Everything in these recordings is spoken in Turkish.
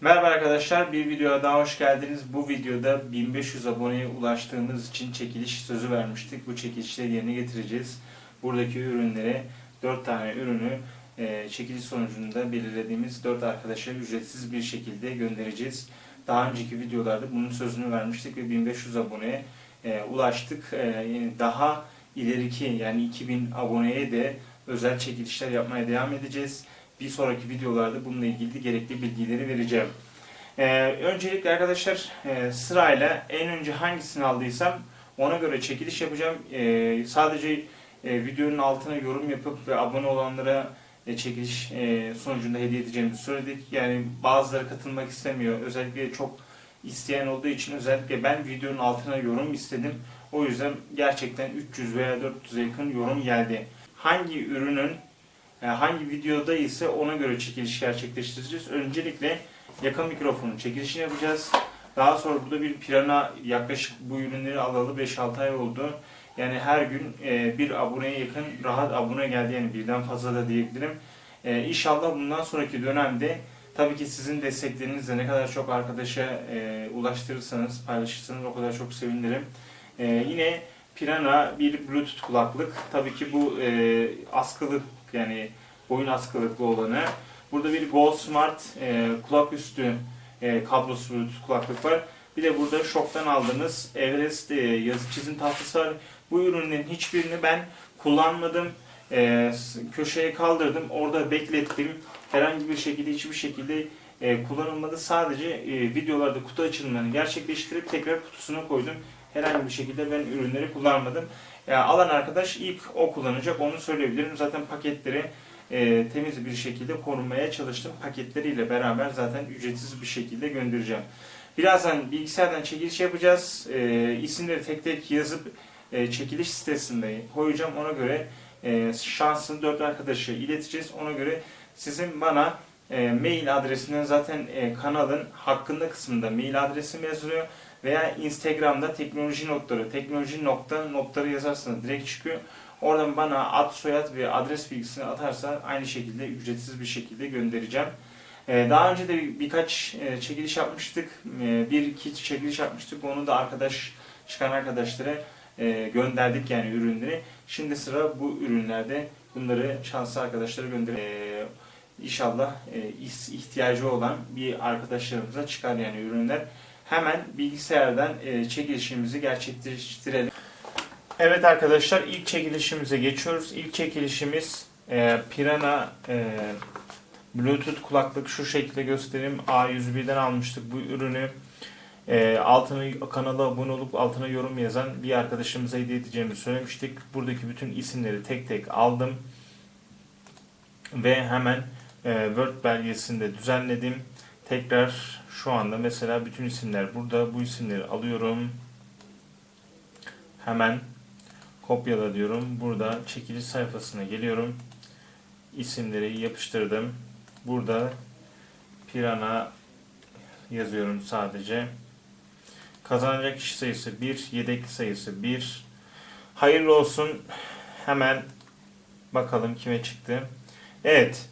Merhaba arkadaşlar, bir videoya daha hoş geldiniz. Bu videoda 1500 aboneye ulaştığımız için çekiliş sözü vermiştik. Bu çekilişleri yerine getireceğiz. Buradaki ürünlere 4 tane ürünü e, çekiliş sonucunda belirlediğimiz 4 arkadaşa ücretsiz bir şekilde göndereceğiz. Daha önceki videolarda bunun sözünü vermiştik ve 1500 aboneye e, ulaştık. E, daha ileriki yani 2000 aboneye de özel çekilişler yapmaya devam edeceğiz. Bir sonraki videolarda bununla ilgili gerekli bilgileri vereceğim. Ee, öncelikle arkadaşlar e, sırayla en önce hangisini aldıysam ona göre çekiliş yapacağım. Ee, sadece e, videonun altına yorum yapıp ve abone olanlara e, çekiliş e, sonucunda hediye edeceğimizi söyledik. Yani bazıları katılmak istemiyor. Özellikle çok isteyen olduğu için özellikle ben videonun altına yorum istedim. O yüzden gerçekten 300 veya 400'e yakın yorum geldi. Hangi ürünün hangi videoda ise ona göre çekiliş gerçekleştireceğiz. Öncelikle yaka mikrofonun çekilişini yapacağız. Daha sonra burada bir pirana yaklaşık bu ürünleri alalı 5-6 ay oldu. Yani her gün e, bir aboneye yakın rahat abone geldi yani birden fazla da diyebilirim. E, İnşallah bundan sonraki dönemde tabii ki sizin desteklerinizle ne kadar çok arkadaşa e, ulaştırırsanız, paylaşırsanız o kadar çok sevinirim. Yine Pirana bir Bluetooth kulaklık. Tabii ki bu askılı yani boyun askılıklı olanı. Burada bir Gold Smart e, kulak üstü e, kablosuz kulaklık var. Bir de burada Şok'tan aldığımız Everest e, yazı çizim tahtası var. Bu ürünlerin hiçbirini ben kullanmadım. E, köşeye kaldırdım. Orada beklettim. Herhangi bir şekilde hiçbir şekilde e, kullanılmadı. Sadece e, videolarda kutu açılımlarını gerçekleştirip tekrar kutusuna koydum. Herhangi bir şekilde ben ürünleri kullanmadım. Ya alan arkadaş ilk o kullanacak onu söyleyebilirim. Zaten paketleri e, temiz bir şekilde korumaya çalıştım. Paketleriyle beraber zaten ücretsiz bir şekilde göndereceğim. Birazdan bilgisayardan çekiliş yapacağız. E, isimleri tek tek yazıp e, çekiliş sitesinde koyacağım. Ona göre e, şansını dört arkadaşa ileteceğiz. Ona göre sizin bana e, mail adresinden zaten e, kanalın hakkında kısmında mail adresim yazılıyor veya Instagram'da teknoloji notları, teknoloji nokta notları yazarsanız direkt çıkıyor. Oradan bana ad, soyad ve adres bilgisini atarsa aynı şekilde ücretsiz bir şekilde göndereceğim. Ee, Daha önce de bir- birkaç e, çekiliş yapmıştık. Ee, Bir iki çekiliş yapmıştık. Onu da arkadaş çıkan arkadaşlara e, gönderdik yani ürünleri. Şimdi sıra bu ürünlerde bunları şanslı arkadaşlara gönderelim. İnşallah e, ihtiyacı olan bir arkadaşlarımıza çıkar yani ürünler hemen bilgisayardan e, çekilişimizi gerçekleştirelim. Evet arkadaşlar ilk çekilişimize geçiyoruz. İlk çekilişimiz e, Pirana e, Bluetooth kulaklık şu şekilde göstereyim. A101'den almıştık bu ürünü. E, altına kanala abone olup altına yorum yazan bir arkadaşımıza hediye edeceğimi söylemiştik. Buradaki bütün isimleri tek tek aldım. Ve hemen e, Word belgesinde düzenledim. Tekrar şu anda mesela bütün isimler burada. Bu isimleri alıyorum. Hemen kopyala diyorum. Burada çekiliş sayfasına geliyorum. İsimleri yapıştırdım. Burada Pirana yazıyorum sadece. Kazanacak kişi sayısı 1, yedek sayısı 1. Hayırlı olsun. Hemen bakalım kime çıktı. Evet.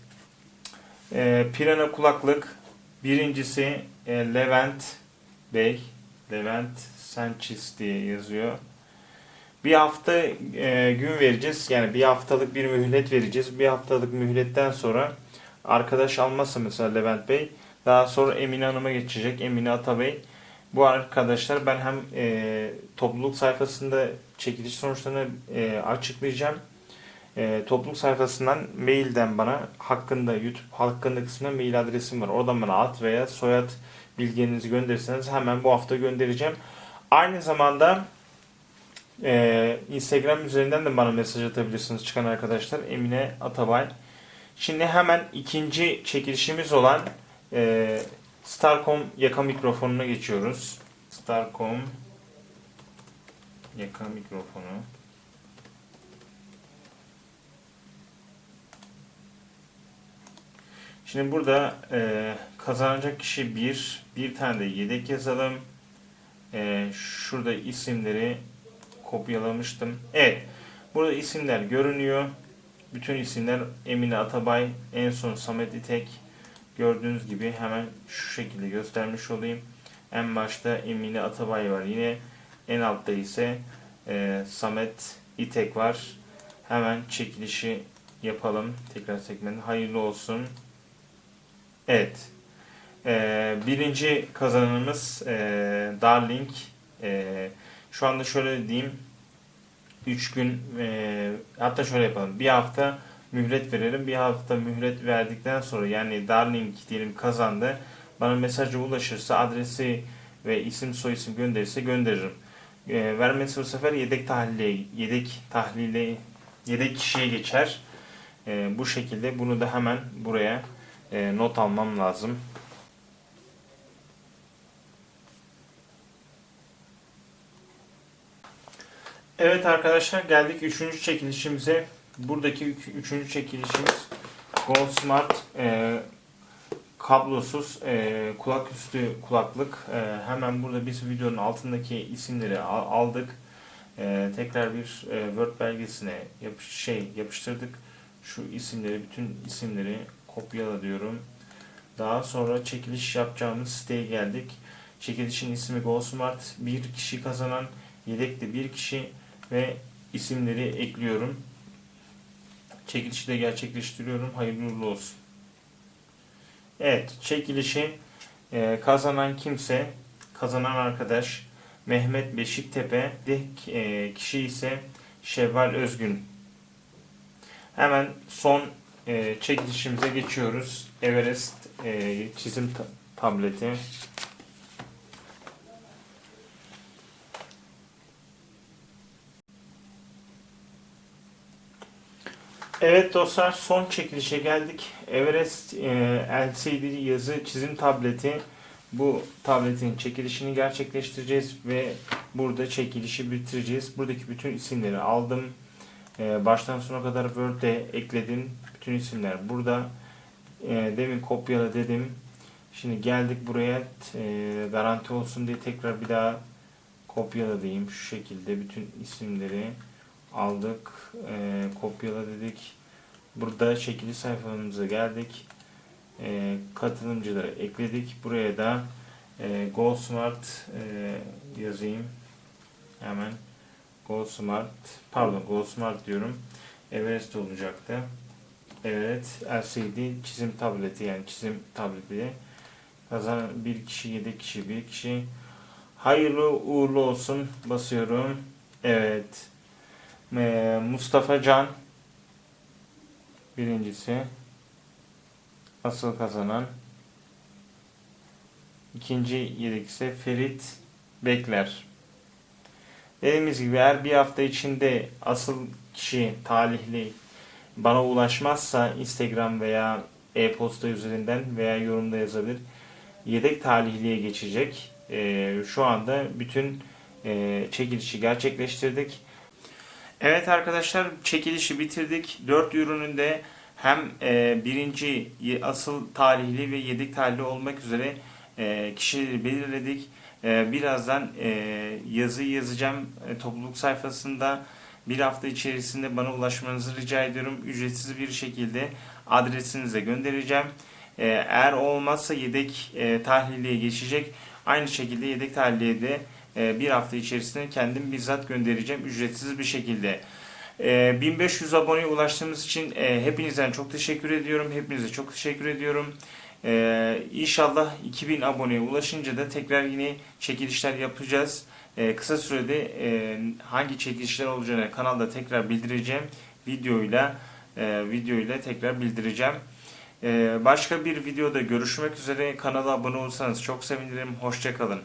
Ee, Pirana kulaklık Birincisi e, Levent Bey, Levent Sanchez diye yazıyor. Bir hafta e, gün vereceğiz. Yani bir haftalık bir mühlet vereceğiz. Bir haftalık mühletten sonra arkadaş almazsa mesela Levent Bey daha sonra Emine Hanım'a geçecek. Emine Atabey. Bu arkadaşlar ben hem e, topluluk sayfasında çekiliş sonuçlarını e, açıklayacağım. E, topluluk sayfasından mailden bana hakkında YouTube hakkında kısmında mail adresim var. Oradan bana ad veya soyad bilgilerinizi gönderirseniz hemen bu hafta göndereceğim. Aynı zamanda e, Instagram üzerinden de bana mesaj atabilirsiniz çıkan arkadaşlar. Emine Atabay. Şimdi hemen ikinci çekilişimiz olan e, Starcom yaka mikrofonuna geçiyoruz. Starcom yaka mikrofonu. Şimdi burada e, kazanacak kişi bir, bir tane de yedek yazalım. E, şurada isimleri kopyalamıştım. Evet, burada isimler görünüyor. Bütün isimler Emine Atabay, en son Samet İtek, Gördüğünüz gibi hemen şu şekilde göstermiş olayım. En başta Emine Atabay var. Yine en altta ise e, Samet İtek var. Hemen çekilişi yapalım. Tekrar sekmenin hayırlı olsun. Evet. E, birinci kazananımız e, Darling. E, şu anda şöyle diyeyim. 3 gün e, hatta şöyle yapalım. Bir hafta mühlet verelim. Bir hafta mühlet verdikten sonra yani Darling diyelim kazandı. Bana mesajı ulaşırsa adresi ve isim soyisim gönderirse gönderirim. E, vermesi bu sefer yedek tahlile, yedek tahlile, yedek kişiye geçer. E, bu şekilde bunu da hemen buraya e, not almam lazım. Evet arkadaşlar geldik üçüncü çekilişimize. Buradaki ük- üçüncü çekilişimiz Gold Smart e, kablosuz e, kulaküstü kulaklık. E, hemen burada biz videonun altındaki isimleri al- aldık. E, tekrar bir e, Word belgesine yapış, şey yapıştırdık. Şu isimleri, bütün isimleri kopyala diyorum. Daha sonra çekiliş yapacağımız siteye geldik. Çekilişin ismi GoSmart. Bir kişi kazanan, yedekli bir kişi ve isimleri ekliyorum. Çekilişi de gerçekleştiriyorum. Hayırlı uğurlu olsun. Evet, çekilişi e, kazanan kimse, kazanan arkadaş Mehmet Beşiktepe, de e, kişi ise Şevval Özgün. Hemen son e, çekilişimize geçiyoruz. Everest e, çizim ta- tableti. Evet dostlar son çekilişe geldik. Everest e, LCD yazı çizim tableti. Bu tabletin çekilişini gerçekleştireceğiz ve burada çekilişi bitireceğiz. Buradaki bütün isimleri aldım. E, baştan sona kadar Word'e ekledim. Bütün isimler burada. E, demin kopyala dedim. Şimdi geldik buraya e, garanti olsun diye tekrar bir daha kopyala diyeyim. Şu şekilde bütün isimleri aldık. E, kopyala dedik. Burada çekili sayfamıza geldik. E, katılımcıları ekledik. Buraya da e, GoSmart e, yazayım. Hemen GoSmart pardon GoSmart diyorum. Everest olacaktı. Evet LCD çizim tableti yani çizim tableti. Kazanan bir kişi, yedek kişi, bir kişi. Hayırlı uğurlu olsun basıyorum. Evet. Mustafa Can birincisi. Asıl kazanan. İkinci yedek ise Ferit Bekler. Dediğimiz gibi eğer bir hafta içinde asıl kişi talihli bana ulaşmazsa Instagram veya e-posta üzerinden veya yorumda yazabilir. Yedek talihliye geçecek. Ee, şu anda bütün e, çekilişi gerçekleştirdik. Evet arkadaşlar çekilişi bitirdik. 4 ürünün de hem e, birinci asıl tarihli ve yedek tarihli olmak üzere e, kişileri belirledik. E, birazdan e, yazı yazacağım e, topluluk sayfasında. Bir hafta içerisinde bana ulaşmanızı rica ediyorum. Ücretsiz bir şekilde adresinize göndereceğim. E, eğer olmazsa yedek e, tahliliye geçecek. Aynı şekilde yedek tahliye de bir hafta içerisinde kendim bizzat göndereceğim ücretsiz bir şekilde. E, 1500 aboneye ulaştığımız için hepinizden çok teşekkür ediyorum. Hepinize çok teşekkür ediyorum. E, inşallah 2000 aboneye ulaşınca da tekrar yine çekilişler yapacağız. E, kısa sürede e, hangi çekilişler olacağını kanalda tekrar bildireceğim. Videoyla e, videoyla tekrar bildireceğim. E, başka bir videoda görüşmek üzere. Kanala abone olursanız çok sevinirim. Hoşçakalın.